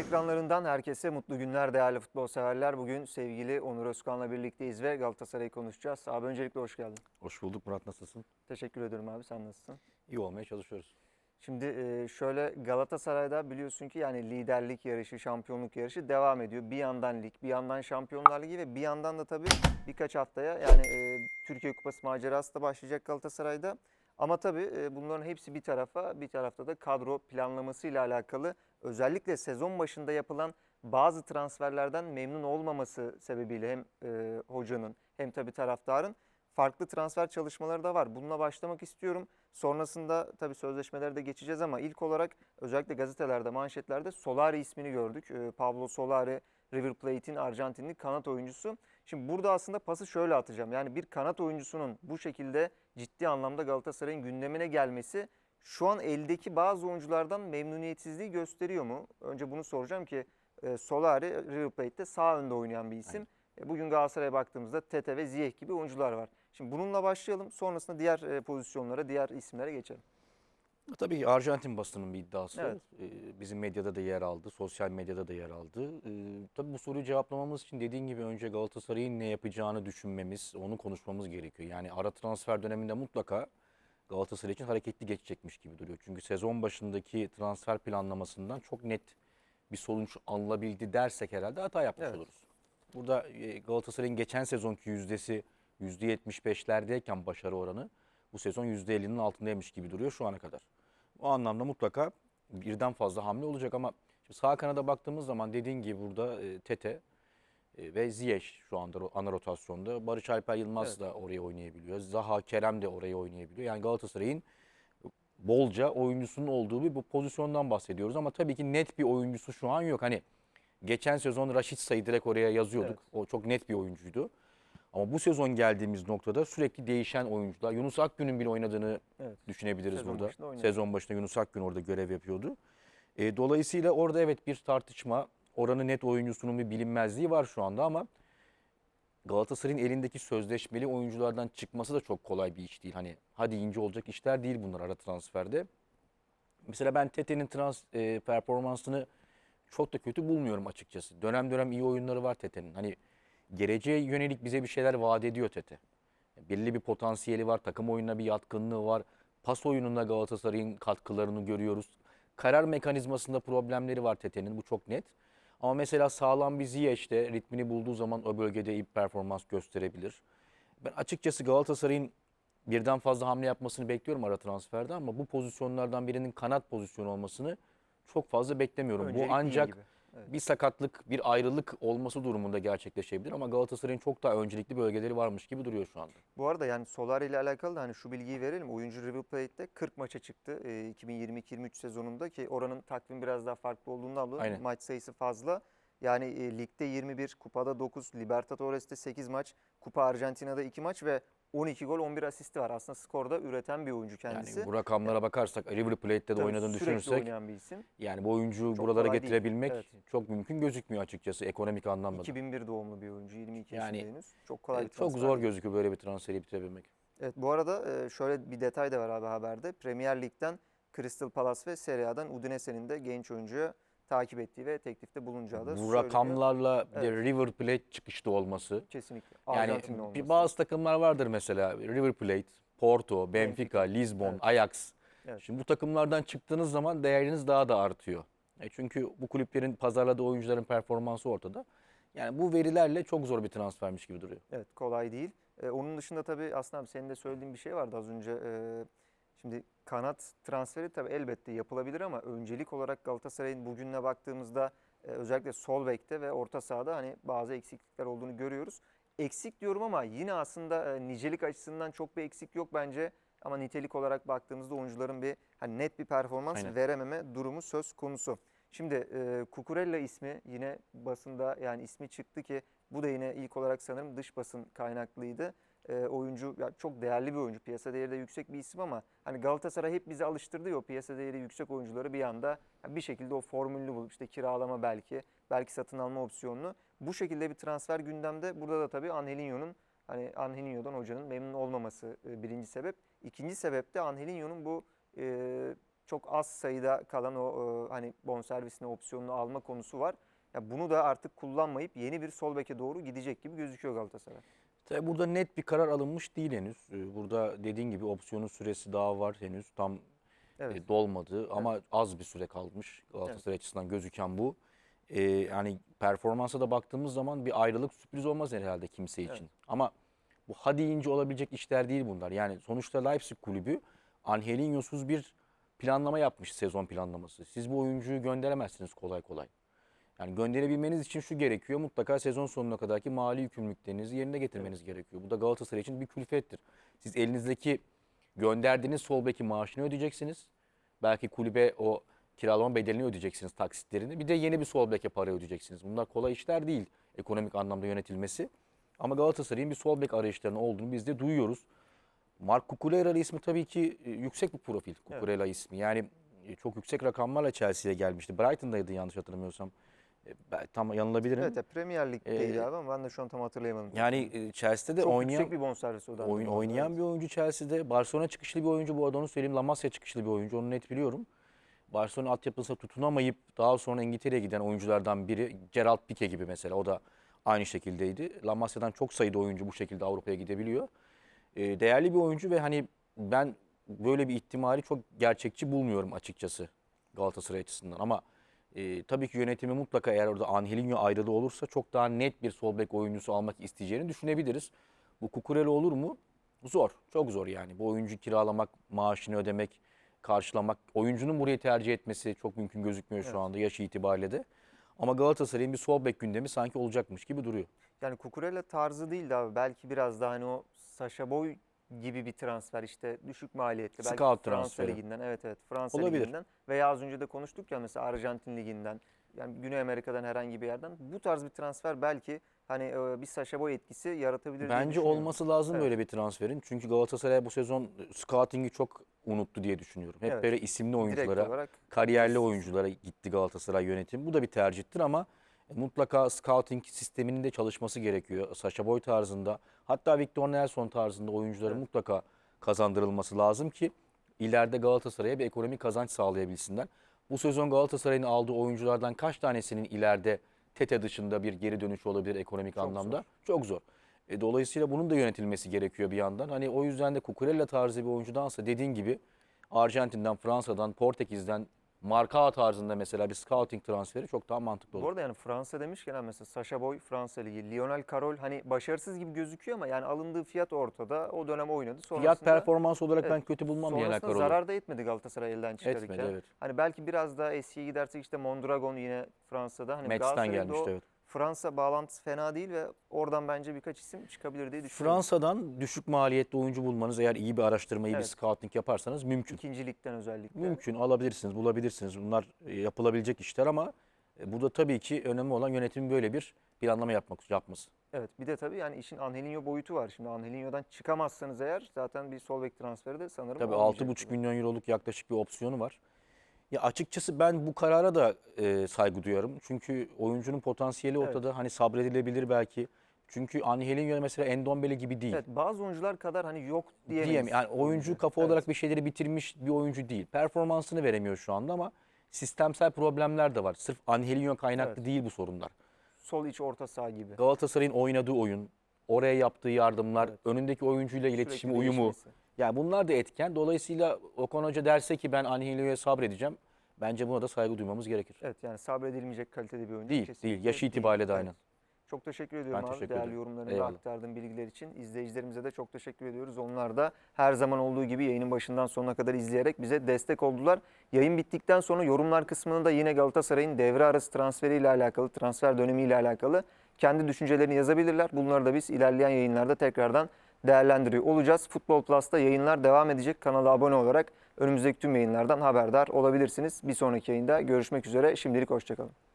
ekranlarından herkese mutlu günler değerli futbol severler. Bugün sevgili Onur Özkan'la birlikteyiz ve Galatasaray'ı konuşacağız. Abi öncelikle hoş geldin. Hoş bulduk Murat nasılsın? Teşekkür ederim abi sen nasılsın? İyi olmaya çalışıyoruz. Şimdi e, şöyle Galatasaray'da biliyorsun ki yani liderlik yarışı, şampiyonluk yarışı devam ediyor. Bir yandan lig, bir yandan Şampiyonlar Ligi ve bir yandan da tabii birkaç haftaya yani e, Türkiye Kupası macerası da başlayacak Galatasaray'da. Ama tabii e, bunların hepsi bir tarafa, bir tarafta da kadro planlaması ile alakalı özellikle sezon başında yapılan bazı transferlerden memnun olmaması sebebiyle hem e, hocanın hem tabii taraftarın farklı transfer çalışmaları da var. Bununla başlamak istiyorum. Sonrasında tabii sözleşmelere de geçeceğiz ama ilk olarak özellikle gazetelerde, manşetlerde Solari ismini gördük. Ee, Pablo Solari, River Plate'in Arjantinli kanat oyuncusu. Şimdi burada aslında pası şöyle atacağım. Yani bir kanat oyuncusunun bu şekilde ciddi anlamda Galatasaray'ın gündemine gelmesi şu an eldeki bazı oyunculardan memnuniyetsizliği gösteriyor mu? Önce bunu soracağım ki e, Solari River Plate'te sağ önde oynayan bir isim. E, Bugün Galatasaray'a baktığımızda Tete ve Ziyech gibi oyuncular var. Şimdi bununla başlayalım. Sonrasında diğer e, pozisyonlara, diğer isimlere geçelim. Tabii ki Arjantin basının bir iddiası. Evet. Ee, bizim medyada da yer aldı, sosyal medyada da yer aldı. Ee, tabii bu soruyu cevaplamamız için dediğin gibi önce Galatasaray'ın ne yapacağını düşünmemiz, onu konuşmamız gerekiyor. Yani ara transfer döneminde mutlaka Galatasaray için hareketli geçecekmiş gibi duruyor. Çünkü sezon başındaki transfer planlamasından çok net bir sonuç alınabildi dersek herhalde hata yapmış Evet. oluruz. Burada e, Galatasaray'ın geçen sezonki yüzdesi %75'lerdeyken başarı oranı bu sezon %50'nin altındaymış gibi duruyor şu ana kadar. O anlamda mutlaka birden fazla hamle olacak ama şimdi sağ kanada baktığımız zaman dediğin gibi burada e, Tete ve Ziyech şu anda ana rotasyonda. Barış Alper Yılmaz Evet. da oraya oynayabiliyor. Zaha Kerem de oraya oynayabiliyor. Yani Galatasaray'ın bolca oyuncusunun olduğu bir bu pozisyondan bahsediyoruz ama tabii ki net bir oyuncusu şu an yok. Hani geçen sezon Raşit Say'ı direkt oraya yazıyorduk. O çok net bir oyuncuydu. Ama bu sezon geldiğimiz noktada sürekli değişen oyuncular. Yunus Akgün'ün bile oynadığını Evet. düşünebiliriz Sezon burada. başında oynadı. Sezon başında Yunus Akgün orada görev yapıyordu. E, dolayısıyla orada evet bir tartışma, oranın net oyuncusunun bir bilinmezliği var şu anda ama Galatasaray'ın elindeki sözleşmeli oyunculardan çıkması da çok kolay bir iş değil. Hani hadi ince olacak işler değil bunlar ara transferde. Mesela ben Tete'nin trans e, performansını çok da kötü bulmuyorum açıkçası. Dönem dönem iyi oyunları var Tete'nin. Hani geleceğe yönelik bize bir şeyler vaat ediyor Tete. Belli bir potansiyeli var, takım oyununa bir yatkınlığı var. Pas oyununda Galatasaray'ın katkılarını görüyoruz. Karar mekanizmasında problemleri var Tete'nin bu çok net. Ama mesela sağlam bir Ziyech'te ritmini bulduğu zaman o bölgede iyi performans gösterebilir. Ben açıkçası Galatasaray'ın birden fazla hamle yapmasını bekliyorum ara transferde ama bu pozisyonlardan birinin kanat pozisyonu olmasını çok fazla beklemiyorum. Öncelik bu ancak. Evet. bir sakatlık, bir ayrılık olması durumunda gerçekleşebilir ama Galatasaray'ın çok daha öncelikli bölgeleri varmış gibi duruyor şu anda. Bu arada yani Solari ile alakalı da hani şu bilgiyi verelim. Oyuncu River Plate'de 40 maça çıktı e, 2022-23 sezonunda ki oranın takvim biraz daha farklı olduğundan dolayı Aynen. maç sayısı fazla. Yani e, ligde 21, kupada 9, Libertadores'te 8 maç, Kupa Arjantina'da 2 maç ve 12 gol 11 asisti var. Aslında skorda üreten bir oyuncu kendisi. Yani bu rakamlara bakarsak River Plate'de de oynadığını düşünürsek oynayan bir isim. yani bu oyuncuyu Çok buralara değil. getirebilmek Evet. çok mümkün gözükmüyor açıkçası ekonomik anlamda. da. 2001 doğumlu bir oyuncu, 22 Yani, yaşında henüz. Çok kolay E, çok zor değil. gözüküyor böyle bir transferi bitirebilmek. Evet bu arada e, şöyle bir detay da var abi haberde. Premier Lig'den Crystal Palace ve Serie A'dan Udinese'nin de genç oyuncuyu takip ettiği ve teklifte bulunacağı da Bu söyleniyor. rakamlarla bir de. River Plate çıkışta olması. kesinlikle Yani Arjantinli olması. bir bazı takımlar vardır mesela River Plate, Porto, Benfica. Lisbon, Evet. Ajax. Evet. Şimdi bu takımlardan çıktığınız zaman değeriniz daha da artıyor. E çünkü bu kulüplerin pazarladığı oyuncuların performansı ortada. Yani bu verilerle çok zor bir transfermiş gibi duruyor. Evet kolay değil. E, onun dışında tabii aslında abi senin de söylediğin bir şey vardı az önce. E, şimdi kanat transferi tabii elbette yapılabilir ama öncelik olarak Galatasaray'ın bugününe baktığımızda e, özellikle sol bekte ve orta sahada hani bazı eksiklikler olduğunu görüyoruz. Eksik diyorum ama yine aslında e, nicelik açısından çok bir eksik yok bence. Ama nitelik olarak baktığımızda oyuncuların bir hani net bir performans Aynen. verememe durumu söz konusu. Şimdi e, Cucurella ismi yine basında yani ismi çıktı ki bu da yine ilk olarak sanırım dış basın kaynaklıydı. E, oyuncu ya çok değerli bir oyuncu. Piyasa değeri de yüksek bir isim ama hani Galatasaray hep bizi alıştırdı ya o piyasa değeri yüksek oyuncuları bir anda bir şekilde o formülünü bulup işte kiralama belki, belki satın alma opsiyonunu. Bu şekilde bir transfer gündemde. Burada da tabii Angelinho'nun hani Angelinho'dan hocanın memnun olmaması e, birinci sebep. İkinci sebep de Angelinho'nun bu e, çok az sayıda kalan o e, hani bonservisine opsiyonunu alma konusu var. Ya bunu da artık kullanmayıp yeni bir sol beke doğru gidecek gibi gözüküyor Galatasaray. Tabii burada net bir karar alınmış değil henüz. Ee, Burada dediğin gibi opsiyonun süresi daha var henüz. Tam Evet. e, dolmadı ama az bir süre kalmış Galatasaray açısından gözüken bu. Ee, yani performansa da baktığımız zaman bir ayrılık sürpriz olmaz herhalde kimse için. Evet. Ama bu ha deyince olabilecek işler değil bunlar. Yani sonuçta Leipzig kulübü Angelinho'suz bir planlama yapmış sezon planlaması. Siz bu oyuncuyu gönderemezsiniz kolay kolay. Yani gönderebilmeniz için şu gerekiyor. Mutlaka sezon sonuna kadarki mali yükümlülüklerinizi yerine getirmeniz gerekiyor. Bu da Galatasaray için bir külfettir. Siz elinizdeki gönderdiğiniz sol beki maaşını ödeyeceksiniz. Belki kulübe o kiralama bedelini ödeyeceksiniz taksitlerini. Bir de yeni bir sol beke para ödeyeceksiniz. Bunlar kolay işler değil ekonomik anlamda yönetilmesi. Ama Galatasaray'ın bir sol bek arayışlarının olduğunu biz de duyuyoruz. Mark Cucurella ismi tabii ki e, yüksek bir profil. Cucurella ismi. Yani e, çok yüksek rakamlarla Chelsea'ye gelmişti. Brighton'daydı yanlış hatırlamıyorsam. E, ben tam yanılabilirim. Evet, ya Premier Lig'deydi Ee, abi ama ben de şu an tam hatırlayamadım. Yani e, Chelsea'de de çok oynayan yüksek bir bonservis da. oyun, oynayan bir oyuncu Chelsea'de. Barcelona çıkışlı bir oyuncu bu arada onu söyleyeyim. La Masia çıkışlı bir oyuncu onu net biliyorum. Barcelona altyapısına tutunamayıp daha sonra İngiltere'ye giden oyunculardan biri Gerald Pique gibi mesela o da aynı şekildeydi. La Masia'dan çok sayıda oyuncu bu şekilde Avrupa'ya gidebiliyor. Ee, değerli bir oyuncu ve hani ben böyle bir ihtimali çok gerçekçi bulmuyorum açıkçası Galatasaray açısından ama e, tabii ki yönetimi mutlaka eğer orada Angelinho ayrılığı olursa çok daha net bir sol bek oyuncusu almak isteyeceğini düşünebiliriz. Bu Kukurela olur mu? Zor. Çok zor yani. Bu oyuncu kiralamak, maaşını ödemek, karşılamak, oyuncunun burayı tercih etmesi çok mümkün gözükmüyor şu Evet. anda yaş itibariyle de. Ama Galatasaray'ın bir sol bek gündemi sanki olacakmış gibi duruyor. Yani Kukurela tarzı değildi abi. Belki biraz daha hani o Sasha Boy gibi bir transfer işte düşük maliyetli. Belki Scout Fransa transferi. liginden evet evet Fransa Olabilir. liginden veya az önce de konuştuk ya mesela Arjantin liginden yani Güney Amerika'dan herhangi bir yerden bu tarz bir transfer belki hani e, bir Sasha Boy etkisi yaratabilir Bence olması lazım Evet. böyle bir transferin. Çünkü Galatasaray bu sezon scouting'i çok unuttu diye düşünüyorum. Hep Evet. böyle isimli Direkt oyunculara, olarak kariyerli oyunculara gitti Galatasaray yönetimi. Bu da bir tercihtir ama mutlaka scouting sisteminin de çalışması gerekiyor. Sasha Boy tarzında hatta Victor Nelson tarzında oyuncuların Evet. mutlaka kazandırılması lazım ki ileride Galatasaray'a bir ekonomik kazanç sağlayabilsinler. Bu sezon Galatasaray'ın aldığı oyunculardan kaç tanesinin ileride Tete dışında bir geri dönüşü olabilir ekonomik Çok anlamda? zor. Çok zor. E, dolayısıyla bunun da yönetilmesi gerekiyor bir yandan. Hani o yüzden de Cucurella tarzı bir oyuncudansa dediğin gibi Arjantin'den, Fransa'dan, Portekiz'den Marka tarzında mesela bir scouting transferi çok daha mantıklı Bu olur. arada yani Fransa demişken mesela Sasha Boy Fransa Ligi, Lionel Carroll hani başarısız gibi gözüküyor ama yani alındığı fiyat ortada. O dönem oynadı. Sonrasında, Fiyat performans olarak Evet, ben kötü bulmam Lionel sonrasında Carroll'u. zarar da etmedi Galatasaray elden çıkarırken. Etmedi evet. Hani belki biraz daha eskiye gidersek işte Mondragon yine Fransa'da. Hani Metz'ten gelmişti o evet. Fransa bağlantısı fena değil ve oradan bence birkaç isim çıkabilir diye düşünüyorum. Fransa'dan düşük maliyetli oyuncu bulmanız eğer iyi bir araştırma, iyi bir Evet. scouting yaparsanız mümkün. İkinci ligden özellikle. Mümkün alabilirsiniz, bulabilirsiniz. Bunlar e, yapılabilecek işler ama e, bu da tabii ki önemli olan yönetimin böyle bir planlama yapmak yapması. Evet bir de tabii yani işin Angelinho boyutu var. Şimdi Angelinho'dan çıkamazsanız eğer zaten bir sol bek transferi de sanırım Tabii olmayacak 6,5 gibi. milyon euroluk yaklaşık bir opsiyonu var. Ya açıkçası ben bu karara da e, saygı duyarım. Çünkü oyuncunun potansiyeli Evet. ortada. Hani sabredilebilir belki. Çünkü Angelinho mesela Endombele gibi değil. Evet bazı oyuncular kadar hani yok diyemeyiz. Diyeyim yani oyuncu kafa Evet. olarak bir şeyleri bitirmiş bir oyuncu değil. Performansını veremiyor şu anda ama sistemsel problemler de var. Sırf Angelinho kaynaklı Evet. değil bu sorunlar. Sol iç orta saha gibi. Galatasaray'ın oynadığı oyun, oraya yaptığı yardımlar, Evet. önündeki oyuncuyla Sürekli iletişimi, uyumu. değişmesi. Ya bunlar da etken. Dolayısıyla Okan Hoca derse ki ben Angelinho'ya sabredeceğim. Bence buna da saygı duymamız gerekir. Evet yani sabredilmeyecek kalitede bir oyuncu. Değil, kesinlikle değil. Yaşı itibariyle de aynen. Çok teşekkür ediyorum abi teşekkür değerli yorumlarını Eyvallah. aktardığın bilgiler için. İzleyicilerimize de çok teşekkür ediyoruz. Onlar da her zaman olduğu gibi yayının başından sonuna kadar izleyerek bize destek oldular. Yayın bittikten sonra yorumlar kısmında da yine Galatasaray'ın devre arası transferiyle alakalı, transfer dönemiyle alakalı kendi düşüncelerini yazabilirler. Bunları da biz ilerleyen yayınlarda tekrardan değerlendiriyor olacağız. Futbol Plus'ta yayınlar devam edecek. Kanala abone olarak önümüzdeki tüm yayınlardan haberdar olabilirsiniz. Bir sonraki yayında görüşmek üzere. Şimdilik hoşçakalın.